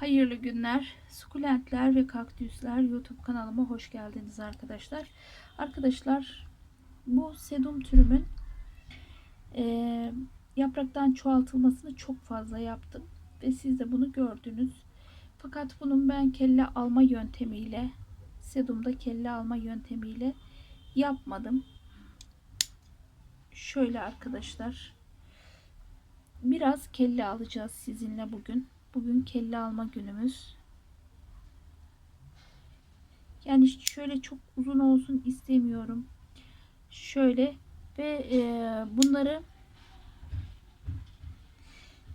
Hayırlı günler. Sukulentler ve kaktüsler YouTube kanalıma hoş geldiniz arkadaşlar. Arkadaşlar bu sedum türümün e, yapraktan çoğaltılmasını çok fazla yaptım. Ve siz de bunu gördünüz. Fakat bunun ben kelle alma yöntemiyle sedumda kelle alma yöntemiyle yapmadım. Şöyle arkadaşlar. Biraz kelle alacağız sizinle bugün. Bugün kelle alma günümüz. Yani şöyle çok uzun olsun istemiyorum. Şöyle ve e, bunları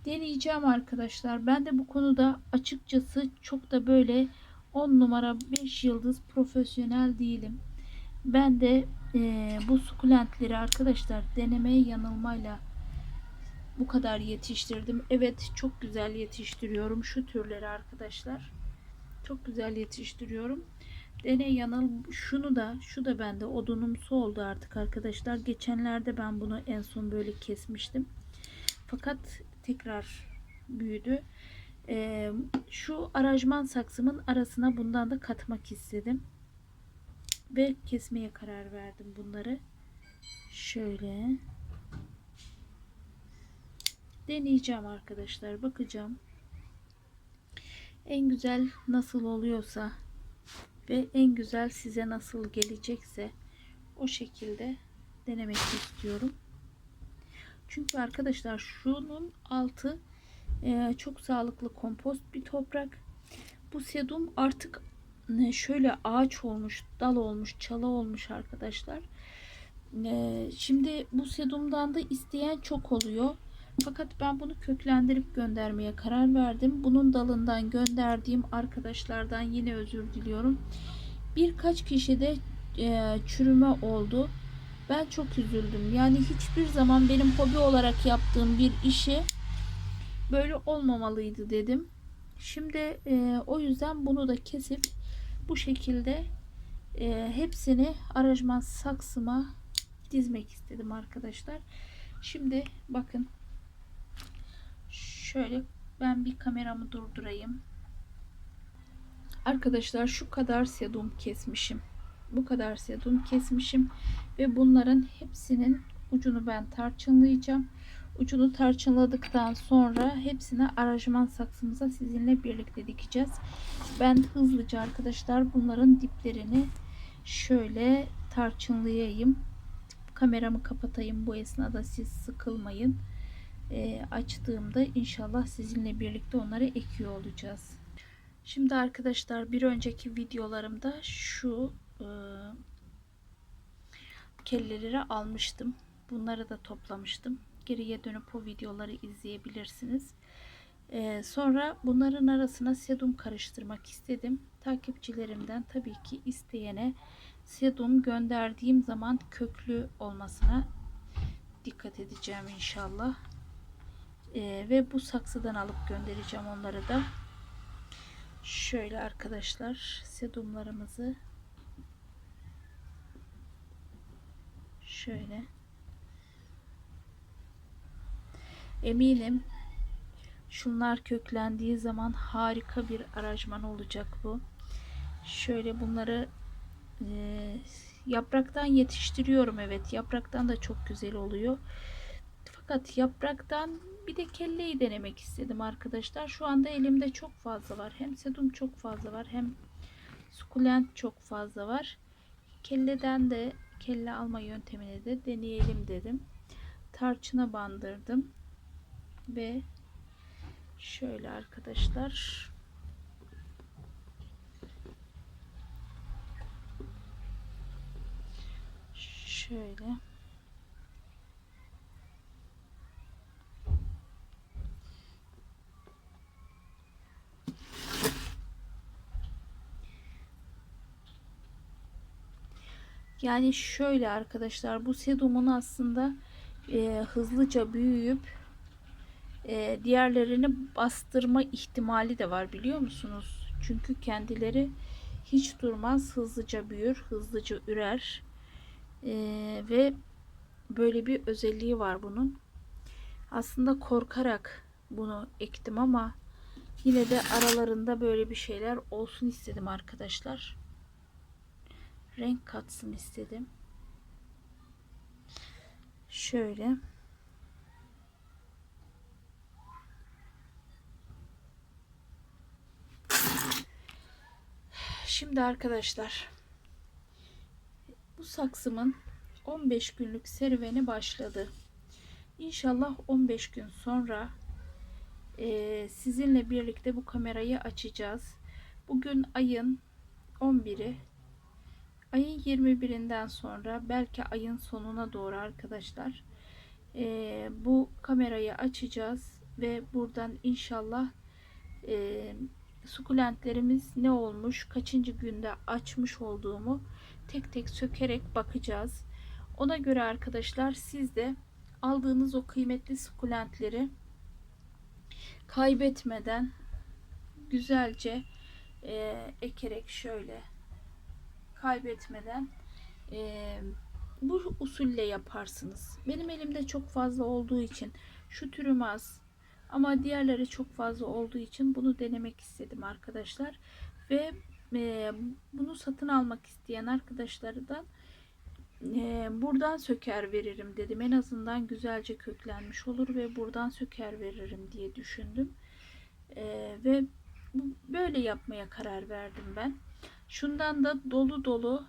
deneyeceğim arkadaşlar. Ben de bu konuda açıkçası çok da böyle 10 numara 5 yıldız profesyonel değilim. Ben de e, bu sukulentleri arkadaşlar denemeye yanılmayla bu kadar yetiştirdim. Evet çok güzel yetiştiriyorum şu türleri arkadaşlar. Çok güzel yetiştiriyorum. Deney yanıl şunu da şu da bende odunumsu oldu artık arkadaşlar. Geçenlerde ben bunu en son böyle kesmiştim. Fakat tekrar büyüdü. Ee, şu arajman saksımın arasına bundan da katmak istedim. Ve kesmeye karar verdim bunları. Şöyle deneyeceğim arkadaşlar. Bakacağım. En güzel nasıl oluyorsa ve en güzel size nasıl gelecekse o şekilde denemek istiyorum. Çünkü arkadaşlar şunun altı e, çok sağlıklı kompost bir toprak. Bu sedum artık e, şöyle ağaç olmuş, dal olmuş, çalı olmuş arkadaşlar. E, şimdi bu sedumdan da isteyen çok oluyor. Fakat ben bunu köklendirip göndermeye karar verdim. Bunun dalından gönderdiğim arkadaşlardan yine özür diliyorum. Birkaç kişi de e, çürüme oldu. Ben çok üzüldüm. Yani hiçbir zaman benim hobi olarak yaptığım bir işi böyle olmamalıydı dedim. Şimdi e, o yüzden bunu da kesip bu şekilde e, hepsini aracman saksıma dizmek istedim arkadaşlar. Şimdi bakın şöyle ben bir kameramı durdurayım. Arkadaşlar şu kadar sedum kesmişim. Bu kadar sedum kesmişim ve bunların hepsinin ucunu ben tarçınlayacağım. Ucunu tarçınladıktan sonra hepsini aranjman saksımıza sizinle birlikte dikeceğiz. Ben hızlıca arkadaşlar bunların diplerini şöyle tarçınlayayım. Kameramı kapatayım bu esnada siz sıkılmayın. E, açtığımda inşallah sizinle birlikte onları ekiyor olacağız. Şimdi arkadaşlar bir önceki videolarımda şu e, kelleleri almıştım. Bunları da toplamıştım. Geriye dönüp o videoları izleyebilirsiniz. Ee, sonra bunların arasına sedum karıştırmak istedim. Takipçilerimden tabii ki isteyene sedum gönderdiğim zaman köklü olmasına dikkat edeceğim inşallah. Ee, ve bu saksıdan alıp göndereceğim onları da. Şöyle arkadaşlar sedumlarımızı şöyle. Eminim şunlar köklendiği zaman harika bir aranjman olacak bu. Şöyle bunları e, yapraktan yetiştiriyorum evet. Yapraktan da çok güzel oluyor fakat yapraktan bir de kelleyi denemek istedim arkadaşlar şu anda elimde çok fazla var hem sedum çok fazla var hem sukulent çok fazla var kelleden de kelle alma yöntemini de deneyelim dedim. Tarçına bandırdım. Ve şöyle arkadaşlar şöyle Yani şöyle arkadaşlar bu sedumun aslında e, hızlıca büyüyüp e, diğerlerini bastırma ihtimali de var biliyor musunuz? Çünkü kendileri hiç durmaz hızlıca büyür hızlıca ürer e, ve böyle bir özelliği var bunun. Aslında korkarak bunu ektim ama Yine de aralarında böyle bir şeyler olsun istedim arkadaşlar. Renk katsın istedim. Şöyle. Şimdi arkadaşlar bu saksımın 15 günlük serüveni başladı. İnşallah 15 gün sonra e, sizinle birlikte bu kamerayı açacağız. Bugün ayın 11'i. Ayın 21'inden sonra belki ayın sonuna doğru arkadaşlar e, bu kamerayı açacağız ve buradan inşallah e, sukulentlerimiz ne olmuş, kaçıncı günde açmış olduğumu tek tek sökerek bakacağız. Ona göre arkadaşlar siz de aldığınız o kıymetli sukulentleri kaybetmeden güzelce e, ekerek şöyle kaybetmeden e, bu usulle yaparsınız. Benim elimde çok fazla olduğu için şu türüm az ama diğerleri çok fazla olduğu için bunu denemek istedim arkadaşlar. Ve e, bunu satın almak isteyen arkadaşlardan e, buradan söker veririm dedim. En azından güzelce köklenmiş olur ve buradan söker veririm diye düşündüm. E, ve böyle yapmaya karar verdim ben. Şundan da dolu dolu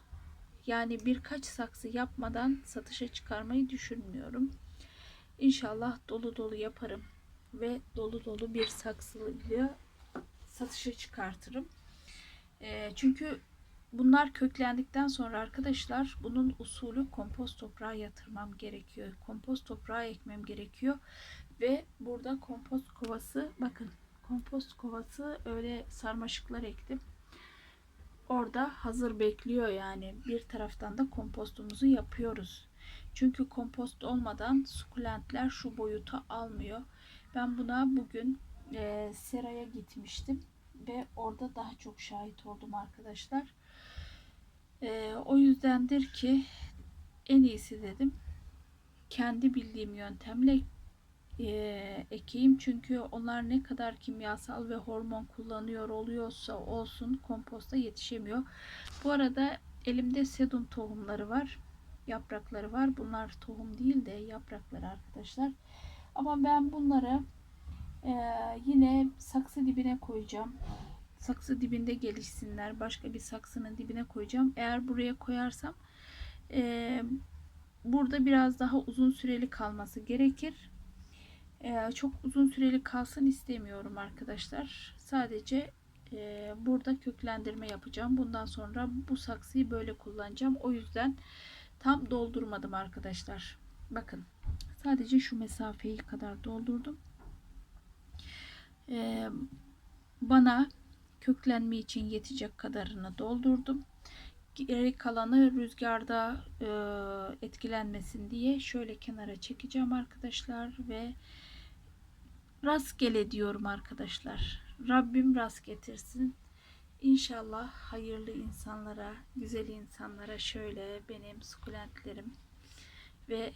yani birkaç saksı yapmadan satışa çıkarmayı düşünmüyorum. İnşallah dolu dolu yaparım ve dolu dolu bir saksıyla satışa çıkartırım. E, çünkü bunlar köklendikten sonra arkadaşlar bunun usulü kompost toprağa yatırmam gerekiyor. Kompost toprağa ekmem gerekiyor ve burada kompost kovası bakın kompost kovası öyle sarmaşıklar ektim. Orada hazır bekliyor yani bir taraftan da kompostumuzu yapıyoruz. Çünkü kompost olmadan sukulentler şu boyutu almıyor. Ben buna bugün e, seraya gitmiştim ve orada daha çok şahit oldum arkadaşlar. E, o yüzdendir ki en iyisi dedim. Kendi bildiğim yöntemle e, ekeyim çünkü onlar ne kadar kimyasal ve hormon kullanıyor oluyorsa olsun komposta yetişemiyor. Bu arada elimde sedum tohumları var. Yaprakları var. Bunlar tohum değil de yaprakları arkadaşlar. Ama ben bunları e, yine saksı dibine koyacağım. Saksı dibinde gelişsinler. Başka bir saksının dibine koyacağım. Eğer buraya koyarsam e, burada biraz daha uzun süreli kalması gerekir. E, çok uzun süreli kalsın istemiyorum arkadaşlar. Sadece e, burada köklendirme yapacağım. Bundan sonra bu saksıyı böyle kullanacağım. O yüzden tam doldurmadım arkadaşlar. Bakın sadece şu mesafeyi kadar doldurdum. Ee, bana köklenme için yetecek kadarını doldurdum. Geri kalanı rüzgarda e, etkilenmesin diye şöyle kenara çekeceğim arkadaşlar ve rastgele diyorum arkadaşlar. Rabbim rast getirsin. İnşallah hayırlı insanlara, güzel insanlara şöyle benim sukulentlerim ve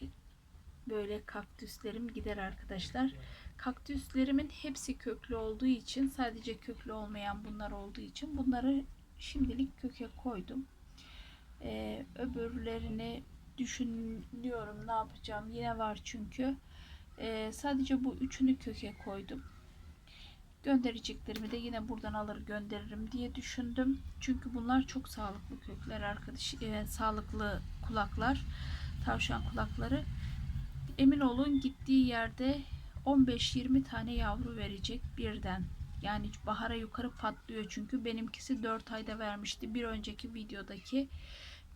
böyle kaktüslerim gider arkadaşlar. Kaktüslerimin hepsi köklü olduğu için sadece köklü olmayan bunlar olduğu için bunları şimdilik köke koydum. Ee, öbürlerini düşünüyorum ne yapacağım yine var çünkü. Ee, sadece bu üçünü köke koydum. Göndereceklerimi de yine buradan alır gönderirim diye düşündüm. Çünkü bunlar çok sağlıklı kökler arkadaş, e, sağlıklı kulaklar, tavşan kulakları. Emin olun gittiği yerde 15-20 tane yavru verecek birden. Yani bahara yukarı patlıyor çünkü benimkisi 4 ayda vermişti. Bir önceki videodaki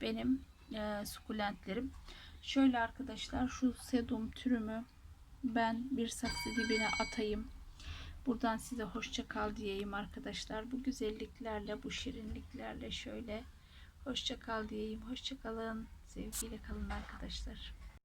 benim e, sukulentlerim. Şöyle arkadaşlar şu sedum türümü ben bir saksı dibine atayım. Buradan size hoşça kal diyeyim arkadaşlar. Bu güzelliklerle, bu şirinliklerle şöyle hoşça kal diyeyim. Hoşça kalın. Sevgiyle kalın arkadaşlar.